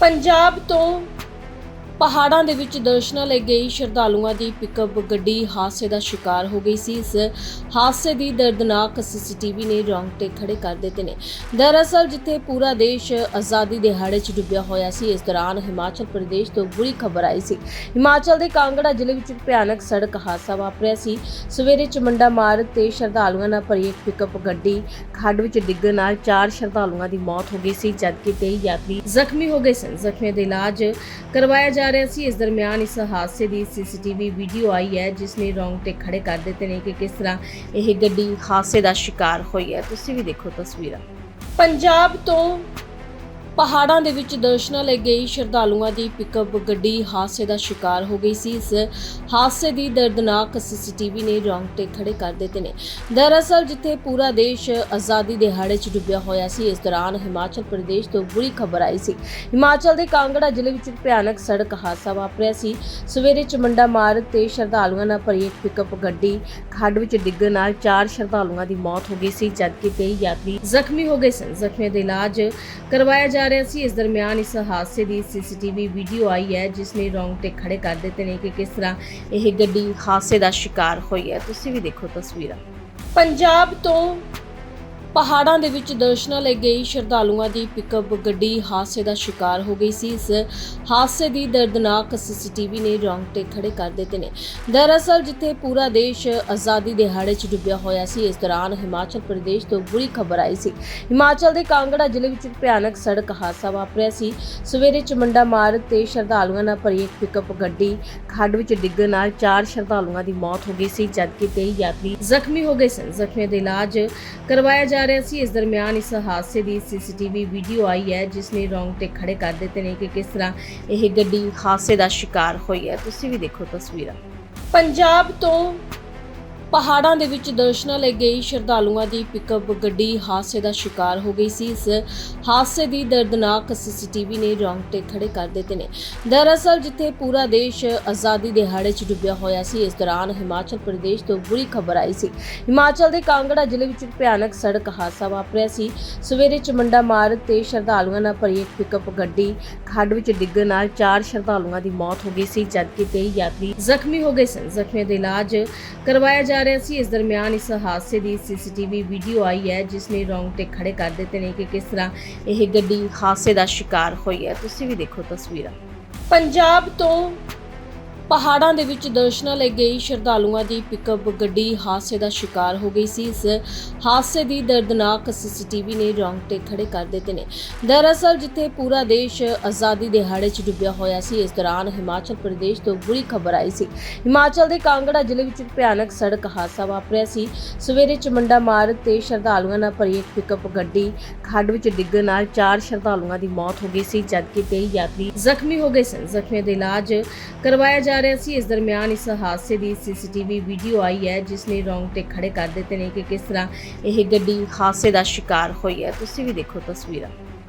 ਪੰਜਾਬ ਤੋਂ ਪਹਾੜਾਂ ਦੇ ਵਿੱਚ ਦਰਸ਼ਨਾਂ ਲਈ ਗਈ ਸ਼ਰਧਾਲੂਆਂ ਦੀ ਪਿਕਅਪ ਗੱਡੀ ਹਾਦਸੇ ਦਾ ਸ਼ਿਕਾਰ ਹੋ ਗਈ ਸੀ। ਇਸ ਹਾਦਸੇ ਦੀ ਦਰਦਨਾਕ ਸੀਸੀਟੀਵੀ ਨੇ ਰੌਂਗਟੇ ਖੜੇ ਕਰ ਦਿੱਤੇ ਨੇ। ਦਰਅਸਲ ਜਿੱਥੇ ਪੂਰਾ ਦੇਸ਼ ਆਜ਼ਾਦੀ ਦਿਹਾੜੇ 'ਚ ਡੁੱਬਿਆ ਹੋਇਆ ਸੀ, ਇਸ ਦੌਰਾਨ ਹਿਮਾਚਲ ਪ੍ਰਦੇਸ਼ ਤੋਂ ਬੁਰੀ ਖਬਰ ਆਈ ਸੀ। ਹਿਮਾਚਲ ਦੇ ਕਾਂਗੜਾ ਜ਼ਿਲ੍ਹੇ ਵਿੱਚ ਭਿਆਨਕ ਸੜਕ ਹਾਦਸਾ ਵਾਪਰਿਆ ਸੀ। ਸਵੇਰੇ ਚਮੰਡਾ ਮਾਰਗ ਤੇ ਸ਼ਰਧਾਲੂਆਂ ਨਾਲ ਭਰੀ ਇੱਕ ਪਿਕਅਪ ਗੱਡੀ ਖੱਡ ਵਿੱਚ ਡਿੱਗਣ ਨਾਲ ਚਾਰ ਸ਼ਰਧਾਲੂਆਂ ਦੀ ਮੌਤ ਹੋ ਗਈ ਸੀ, ਜਦਕਿ ਤੇਈ ਯਾਤਰੀ ਜ਼ਖਮੀ ਹੋ ਗਏ ਸਨ। ਜ਼ਖਮੀਆਂ ਦਾ ਇਲਾਜ ਕਰਵਾਇਆ ਜਾ ਰਿਹਾ ਸੀ। ਇਸ ਦਰਮਿਆਨ ਇਸ ਹਾਦਸੇ ਦੀ ਸੀਸੀਟੀਵੀ ਵੀਡੀਓ ਆਈ ਹੈ, ਜਿਸ ਨੇ ਰੌਂਗਟੇ ਖੜੇ ਕਰ ਦਿੱਤੇ ਨੇ ਕਿ ਕਿਸ ਤਰ੍ਹਾਂ ਇਹ ਗੱਡੀ ਹਾਦਸੇ ਦਾ ਸ਼ਿਕਾਰ ਹੋਈ ਹੈ। ਤੁਸੀਂ ਵੀ ਦੇਖੋ ਤਸਵੀਰਾਂ। ਪੰਜਾਬ ਤੋਂ ਪਹਾੜਾਂ ਦੇ ਵਿੱਚ ਦਰਸ਼ਨਾਂ ਲਈ ਗਈ ਸ਼ਰਧਾਲੂਆਂ ਦੀ ਪਿਕਅਪ ਗੱਡੀ ਹਾਦਸੇ ਦਾ ਸ਼ਿਕਾਰ ਹੋ ਗਈ ਸੀ। ਇਸ ਹਾਦਸੇ ਦੀ ਦਰਦਨਾਕ ਸੀਸੀਟੀਵੀ ਨੇ ਰੌਂਗਟੇ ਖੜੇ ਕਰ ਦਿੱਤੇ ਨੇ। ਦਰਅਸਲ ਜਿੱਥੇ ਪੂਰਾ ਦੇਸ਼ ਆਜ਼ਾਦੀ ਦਿਹਾੜੇ 'ਚ ਡੁੱਬਿਆ ਹੋਇਆ ਸੀ, ਇਸ ਦੌਰਾਨ ਹਿਮਾਚਲ ਪ੍ਰਦੇਸ਼ ਤੋਂ ਬੁਰੀ ਖਬਰ ਆਈ ਸੀ। ਹਿਮਾਚਲ ਦੇ ਕਾਂਗੜਾ ਜ਼ਿਲ੍ਹੇ ਵਿੱਚ ਭਿਆਨਕ ਸੜਕ ਹਾਦਸਾ ਵਾਪਰਿਆ ਸੀ। ਸਵੇਰੇ ਚਮੰਡਾ ਮਾਰਗ ਤੇ ਸ਼ਰਧਾਲੂਆਂ ਨਾਲ ਭਰੀ ਇੱਕ ਪਿਕਅਪ ਗੱਡੀ ਖੱਡ ਵਿੱਚ ਡਿੱਗਣ ਨਾਲ ਚਾਰ ਸ਼ਰਧਾਲੂਆਂ ਦੀ ਮੌਤ ਹੋ ਗਈ ਸੀ। ਜਦਕਿ ਕਈ ਯਾਤਰੀ ਜ਼ਖਮੀ ਹੋ ਗਏ ਸਨ। ਜ਼ਖਮੀਆਂ ਦਾ ਇਲਾਜ ਕਰਵਾਇਆ ਜਾ ਰਿਹਾ ਸੀ। ਇਸ ਦਰਮਿਆਨ ਇਸ ਹਾਦਸੇ ਦੀ ਸੀਸੀਟੀਵੀ ਵੀਡੀਓ ਆਈ ਹੈ, ਜਿਸ ਨੇ ਰੌਂਗਟੇ ਖੜੇ ਕਰ ਦਿੱਤੇ ਨੇ ਕਿ ਕਿਸ ਤਰ੍ਹਾਂ ਇਹ ਗੱਡੀ ਹਾਦਸੇ ਦਾ ਸ਼ਿਕਾਰ ਹੋਈ ਹੈ। ਤੁਸੀਂ ਵੀ ਦੇਖੋ ਤਸਵੀਰਾਂ। ਪੰਜਾਬ ਤੋਂ ਪਹਾੜਾਂ ਦੇ ਵਿੱਚ ਦਰਸ਼ਨਾਂ ਲਈ ਗਈ ਸ਼ਰਧਾਲੂਆਂ ਦੀ ਪਿਕਅਪ ਗੱਡੀ ਹਾਦਸੇ ਦਾ ਸ਼ਿਕਾਰ ਹੋ ਗਈ ਸੀ। ਇਸ ਹਾਦਸੇ ਦੀ ਦਰਦਨਾਕ ਸੀਸੀਟੀਵੀ ਨੇ ਰੌਂਗਟੇ ਖੜੇ ਕਰ ਦਿੱਤੇ ਨੇ। ਦਰਅਸਲ ਜਿੱਥੇ ਪੂਰਾ ਦੇਸ਼ ਆਜ਼ਾਦੀ ਦਿਹਾੜੇ 'ਚ ਡੁੱਬਿਆ ਹੋਇਆ ਸੀ, ਇਸ ਦੌਰਾਨ ਹਿਮਾਚਲ ਪ੍ਰਦੇਸ਼ ਤੋਂ ਬੁਰੀ ਖਬਰ ਆਈ ਸੀ। ਹਿਮਾਚਲ ਦੇ ਕਾਂਗੜਾ ਜ਼ਿਲ੍ਹੇ ਵਿੱਚ ਭਿਆਨਕ ਸੜਕ ਹਾਦਸਾ ਵਾਪਰਿਆ ਸੀ। ਸਵੇਰੇ ਚਮੰਡਾ ਮਾਰਗ ਤੇ ਸ਼ਰਧਾਲੂਆਂ ਨਾਲ ਭਰੀ ਇੱਕ ਪਿਕਅਪ ਗੱਡੀ ਖੱਡ ਵਿੱਚ ਡਿੱਗਣ ਨਾਲ ਚਾਰ ਸ਼ਰਧਾਲੂਆਂ ਦੀ ਮੌਤ ਹੋ ਗਈ ਸੀ, ਜਦਕਿ ਤੇਈ ਯਾਤਰੀ ਜ਼ਖਮੀ ਹੋ ਗਏ ਸਨ। ਜ਼ਖਮੀਆਂ ਦਾ ਇਲਾਜ ਕਰਵਾਇਆ ਜਾ ਜਾ ਰਿਹਾ ਸੀ। ਇਸ ਦਰਮਿਆਨ ਇਸ ਹਾਦਸੇ ਦੀ ਸੀਸੀਟੀਵੀ ਵੀਡੀਓ ਆਈ ਹੈ, ਜਿਸ ਨੇ ਰੌਂਗਟੇ ਖੜੇ ਕਰ ਦਿੱਤੇ ਨੇ ਕਿ ਕਿਸ ਤਰ੍ਹਾਂ ਇਹ ਗੱਡੀ ਹਾਦਸੇ ਦਾ ਸ਼ਿਕਾਰ ਹੋਈ ਹੈ। ਤੁਸੀਂ ਵੀ ਦੇਖੋ ਤਸਵੀਰਾਂ। ਪੰਜਾਬ ਤੋਂ ਪਹਾੜਾਂ ਦੇ ਵਿੱਚ ਦਰਸ਼ਨਾਂ ਲਈ ਗਈ ਸ਼ਰਧਾਲੂਆਂ ਦੀ ਪਿਕਅਪ ਗੱਡੀ ਹਾਦਸੇ ਦਾ ਸ਼ਿਕਾਰ ਹੋ ਗਈ ਸੀ। ਇਸ ਹਾਦਸੇ ਦੀ ਦਰਦਨਾਕ ਸੀਸੀਟੀਵੀ ਨੇ ਰੌਂਗਟੇ ਖੜੇ ਕਰ ਦਿੱਤੇ ਨੇ। ਦਰਅਸਲ ਜਿੱਥੇ ਪੂਰਾ ਦੇਸ਼ ਆਜ਼ਾਦੀ ਦਿਹਾੜੇ 'ਚ ਡੁੱਬਿਆ ਹੋਇਆ ਸੀ, ਇਸ ਦੌਰਾਨ ਹਿਮਾਚਲ ਪ੍ਰਦੇਸ਼ ਤੋਂ ਬੁਰੀ ਖਬਰ ਆਈ ਸੀ। ਹਿਮਾਚਲ ਦੇ ਕਾਂਗੜਾ ਜ਼ਿਲ੍ਹੇ ਵਿੱਚ ਭਿਆਨਕ ਸੜਕ ਹਾਦਸਾ ਵਾਪਰਿਆ ਸੀ। ਸਵੇਰੇ ਚਮੰਡਾ ਮਾਰਗ ਤੇ ਸ਼ਰਧਾਲੂਆਂ ਨਾਲ ਭਰੀ ਇੱਕ ਪਿਕਅਪ ਗੱਡੀ ਖੱਡ ਵਿੱਚ ਡਿੱਗਣ ਨਾਲ ਚਾਰ ਸ਼ਰਧਾਲੂਆਂ ਦੀ ਮੌਤ ਹੋ ਗਈ ਸੀ, ਜਦਕਿ ਤੇਈ ਯਾਤਰੀ ਜ਼ਖਮੀ ਹੋ ਗਏ ਸਨ। ਜ਼ਖਮੀਆਂ ਦਾ ਇਲਾਜ ਕਰਵਾਇਆ ਜਾ ਰਿਹਾ ਸੀ। ਇਸ ਦਰਮਿਆਨ ਇਸ ਹਾਦਸੇ ਦੀ ਸੀਸੀਟੀਵੀ ਵੀਡੀਓ ਆਈ ਹੈ, ਜਿਸ ਨੇ ਰੌਂਗਟੇ ਖੜੇ ਕਰ ਦਿੱਤੇ ਨੇ ਕਿ ਕਿਸ ਤਰ੍ਹਾਂ ਇਹ ਗੱਡੀ ਹਾਦਸੇ ਦਾ ਸ਼ਿਕਾਰ ਹੋਈ ਹੈ। ਤੁਸੀਂ ਵੀ ਦੇਖੋ ਤਸਵੀਰਾਂ। ਪੰਜਾਬ ਤੋਂ ਪਹਾੜਾਂ ਦੇ ਵਿੱਚ ਦਰਸ਼ਨਾਂ ਲਈ ਗਈ ਸ਼ਰਧਾਲੂਆਂ ਦੀ ਪਿਕਅਪ ਗੱਡੀ ਹਾਦਸੇ ਦਾ ਸ਼ਿਕਾਰ ਹੋ ਗਈ ਸੀ। ਇਸ ਹਾਦਸੇ ਦੀ ਦਰਦਨਾਕ ਸੀਸੀਟੀਵੀ ਨੇ ਰੌਂਗਟੇ ਖੜੇ ਕਰ ਦਿੱਤੇ ਨੇ। ਦਰਅਸਲ ਜਿੱਥੇ ਪੂਰਾ ਦੇਸ਼ ਆਜ਼ਾਦੀ ਦਿਹਾੜੇ 'ਚ ਡੁੱਬਿਆ ਹੋਇਆ ਸੀ, ਇਸ ਦੌਰਾਨ ਹਿਮਾਚਲ ਪ੍ਰਦੇਸ਼ ਤੋਂ ਬੁਰੀ ਖਬਰ ਆਈ ਸੀ। ਹਿਮਾਚਲ ਦੇ ਕਾਂਗੜਾ ਜ਼ਿਲ੍ਹੇ ਵਿੱਚ ਭਿਆਨਕ ਸੜਕ ਹਾਦਸਾ ਵਾਪਰਿਆ ਸੀ। ਸਵੇਰੇ ਚਮੰਡਾ ਮਾਰਗ ਤੇ ਸ਼ਰਧਾਲੂਆਂ ਨਾਲ ਭਰੀ ਇੱਕ ਪਿਕਅਪ ਗੱਡੀ ਖੱਡ ਵਿੱਚ ਡਿੱਗਣ ਨਾਲ ਚਾਰ ਸ਼ਰਧਾਲੂਆਂ ਦੀ ਮੌਤ ਹੋ ਗਈ ਸੀ, ਜਦਕਿ ਤੇਈ ਯਾਤਰੀ ਜ਼ਖਮੀ ਹੋ ਗਏ ਸਨ। ਜ਼ਖਮੀਆਂ ਦਾ ਇਲਾਜ ਕਰਵਾਇਆ ਜਾ ਰਿਹਾ ਸੀ। ਇਸ ਦਰਮਿਆਨ ਇਸ ਹਾਦਸੇ ਦੀ ਸੀਸੀਟੀਵੀ ਵੀਡੀਓ ਆਈ ਹੈ, ਜਿਸ ਨੇ ਰੌਂਗਟੇ ਖੜੇ ਕਰ ਦਿੱਤੇ ਨੇ ਕਿ ਕਿਸ ਤਰ੍ਹਾਂ ਇਹ ਗੱਡੀ ਹਾਦਸੇ ਦਾ ਸ਼ਿਕਾਰ ਹੋਈ ਹੈ। ਤੁਸੀਂ ਵੀ ਦੇਖੋ ਤਸਵੀਰਾਂ।